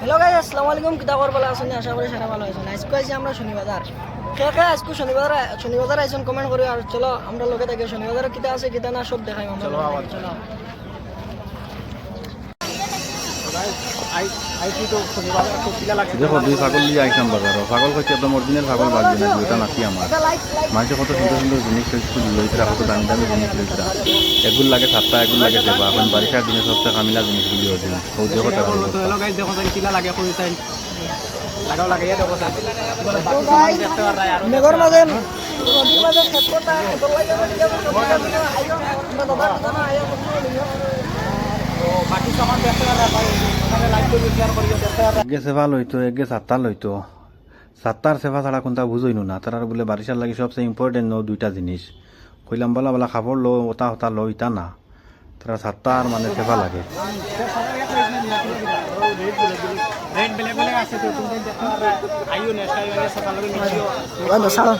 Hello guys আসসালামু আলাইকুম কিতা খবর ভালো আছেন আশা করি সারা ভালো আছেন। আজকে আছি আমরা শনিবাজার। কে কে আজকে শনিবাজার শনিবাজার আইছেন কমেন্ট করি আর চলো আমরা লোকে থাকি। শনিবাজার কিতা আছে কিতা না সব দেখাই আমরা। চলো, আবার। চলো। দেখো দুই ছাগল দিয়ে আইসাম বাজার ছাগল হচ্ছে একদম অরিজিনাল ছাগল বাজবে না দুইটা নাতি আমার মানুষের কত সুন্দর সুন্দর জিনিস লইতরা কত দামি দামি জিনিস লইতরা এগুলো লাগে সাতটা এগুলো লাগে সেবা এখন বারিশার দিনে সবচেয়ে কামিলা জিনিসগুলি হচ্ছে দেখো দেখো কিলা লাগে লাগাও দেখো মেঘর মাঝে নদীর মাঝে খেত বাকি সামান দেখতে করিও দেখতে পারা এগে সেবা লইতো এগে সাতটা লইতো। সাতটার সেবা ছাড়া কোনটা বুঝইনো না। তারা বলে বারিশার লাগে সবচেয়ে ইম্পর্টেন্ট নো দুইটা জিনিস। কইলাম বলা বলা খাবার লো ওটা ওটা লো ইটা না। তারা সাতটার মানে সেবা লাগে। রেড বেলে বেলে আছে তো তুমি দেখতে আইও নেক্সট আইও সকালে নিও বন্ধ ছাড়ো